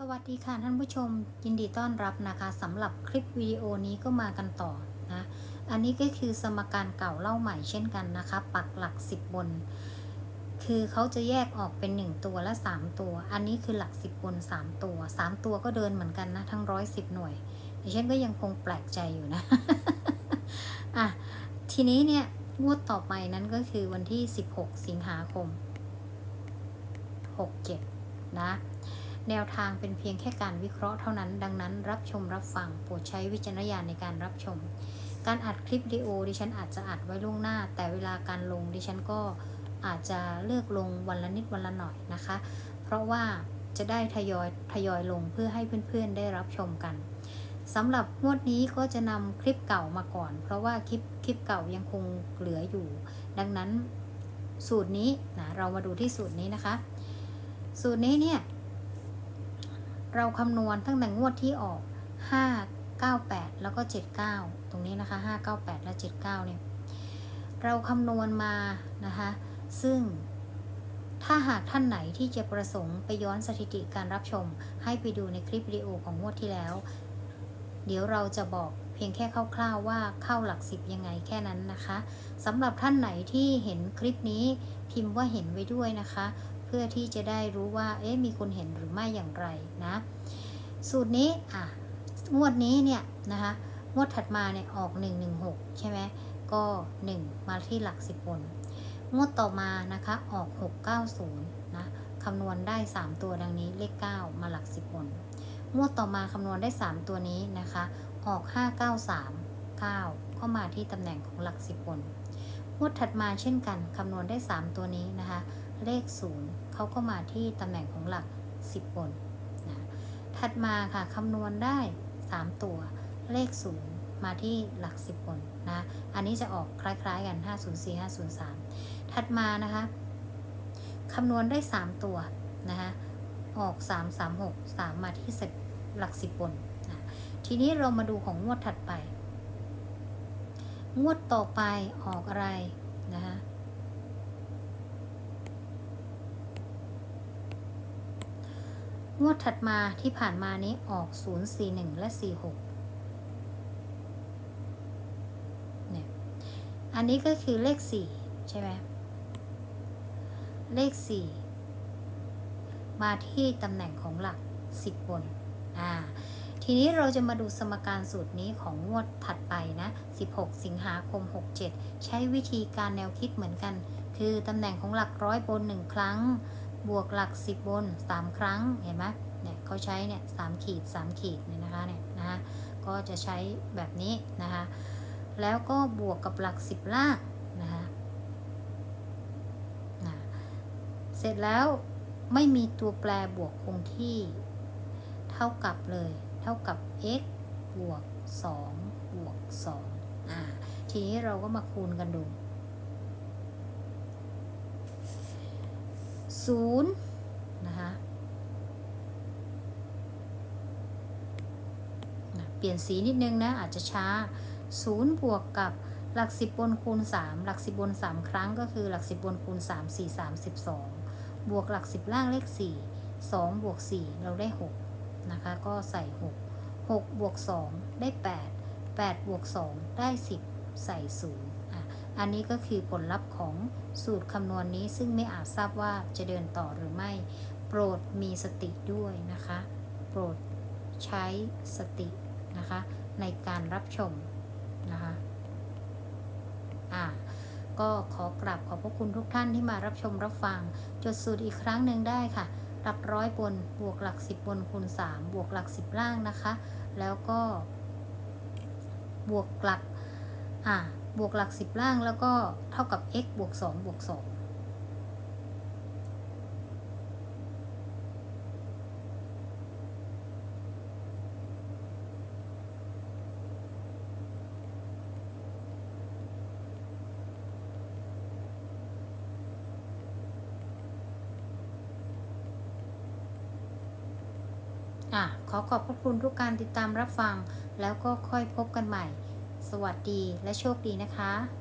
สวัสดีค่ะท่านผู้ชมยินดีต้อนรับนะคะสำหรับคลิปวิดีโอนี้ก็มากันต่อนะอันนี้ก็คือสมการเก่าเล่าใหม่เช่นกันนะคะ ปักหลัก 10 บน คือเขาจะแยกออกเป็น 1 ตัวและ 3 ตัว อันนี้คือหลัก 10 บน 3 ตัว 3 ตัวก็เดินเหมือนกันนะ ทั้ง 110 หน่วยดิฉันก็ยังคงแปลกใจอยู่นะอะทีนี้เนี่ยงวดต่อไปนั้นก็คือวันที่ 16 สิงหาคม 67 นะ แนวทางเป็นเพียงแค่การวิเคราะห์เท่านั้น ดังนั้น รับชมรับฟังโปรดใช้วิจารณญาณในการรับชม การอัดคลิปวิดีโอดิฉันอาจจะอัดไว้ล่วงหน้า แต่เวลาการลงดิฉันก็อาจจะเลือกลงวันละนิดวันละหน่อยนะคะ เพราะว่าจะได้ทยอยทยอยลงเพื่อให้เพื่อนๆได้รับชมกันสำหรับงวดนี้ก็จะนำคลิปเก่ามาก่อน เพราะว่าคลิปคลิปเก่ายังคงเหลืออยู่ ดังนั้นสูตรนี้นะเรามาดูที่สูตรนี้นะคะ สูตรนี้เนี่ย เราคำนวณตั้งแต่งวดที่ออก 5 9 8 แล้วก็ 79 ตรงนี้นะคะ 5 9 8 และ 79 เนี่ย เราคำนวณมานะคะ ซึ่งถ้าหากท่านไหนที่จะประสงค์ไปย้อนสถิติการรับชม ให้ไปดูในคลิปวิดีโอของงวดที่แล้ว เดี๋ยวเราจะบอกเพียงแค่คร่าวๆว่าเข้าหลักสิบยังไงแค่นั้นนะคะสำหรับท่านไหนที่เห็นคลิปนี้พิมพ์ว่าเห็นไว้ด้วยนะคะ เพื่อที่จะได้รู้ว่า เอ๊ะมีคนเห็นหรือไม่อย่างไรนะ สูตรนี้อะงวดนี้เนี่ยนะคะงวดถัดมาเนี่ยออก 116 ใช่ไหมก็ 1 มาที่หลัก 10บนงวดต่อมานะคะออก 690นะคำนวณได้ 3 ตัวดังนี้เลข 9 มาหลัก 10บนงวดต่อมาคำนวณได้ 3 ตัวนี้นะคะ ออก 593 9 ก็มาที่ตำแหน่งของหลัก 10บนงวดถัดมาเช่นกันคำนวณได้ 3 ตัวนี้นะคะ เลข 0เขาก็มาที่ตำแหน่งของหลัก 10 บนนะถัดมาค่ะคำนวณได้ 3 ตัว เลข 0 มาที่หลัก 10 บนนะอันนี้จะออกคล้ายๆกัน 504 503 ถัดมานะคะคำนวณได้ 3 ตัวนะคะออก 3 3 6 3 มาที่หลัก 10 บนนะทีนี้เรามาดูของงวดถัดไป งวดต่อไปออกอะไรนะคะ งวดถัดมาที่ผ่านมานี้ออก 041 และ 46 เนี่ย อันนี้ก็คือเลข 4 ใช่ไหม เลข 4 มาที่ตำแหน่งของหลัก 10 บน อ่า ทีนี้เราจะมาดูสมการสูตรนี้ของงวดถัดไปนะ 16 สิงหาคม 67 ใช้วิธีการแนวคิดเหมือนกัน คือตำแหน่งของหลักร้อยบน 1 ครั้ง บวกหลัก 10 บน 3 ครั้งเห็นไหมเนี่ยเขาใช้เนี่ยสามขีด 3 ขีดเนี่ยนะคะเนี่ยนะคะก็จะใช้แบบนี้นะคะแล้วก็บวกกับหลัก 10 ล่างนะคะนะเสร็จแล้วไม่มีตัวแปรบวกคงที่เท่ากับเลย เท่ากับ x บวก 2 บวก2อ่าทีนี้เราก็มาคูณกันดู ศูนย์นะคะเปลี่ยนสีนิดนึงนะอาจจะช้าศูนย์บวกกับหลักสิบบนคูณสามหลักสิบบนสามครั้งก็คือหลักสิบบนคูณสามสี่สามสิบสองบวกหลักสิบล่างเลขสี่สองบวกสี่เราได้หกนะคะก็ใส่หกหกบวกสองได้แปดแปดบวกสองได้สิบใส่ศูนย์ อันนี้ก็คือผลลัพธ์ของสูตรคำนวณนนี้ซึ่งไม่อาจทราบว่าจะเดินต่อหรือไม่ โปรดมีสติด้วยนะคะ โปรดใช้สตินะคะ ในการรับชมนะคะอ่าก็ขอกราบขอบพระคุณทุกท่านที่มารับชมรับฟัง จดสูตรอีกครั้งหนึ่งได้ค่ะ หลักร้อยบนบวกหลักสิบบนคูณสามบวกหลักสิบล่างนะคะ แล้วก็ บวกหลักอ่า บวกหลักสิบล่างแล้วก็เท่ากับ x บวกสองบวกสองอะขอขอบพระคุณทุกการติดตามรับฟัง แล้วก็ค่อยพบกันใหม่ วัสดีและโชคดีนะคะ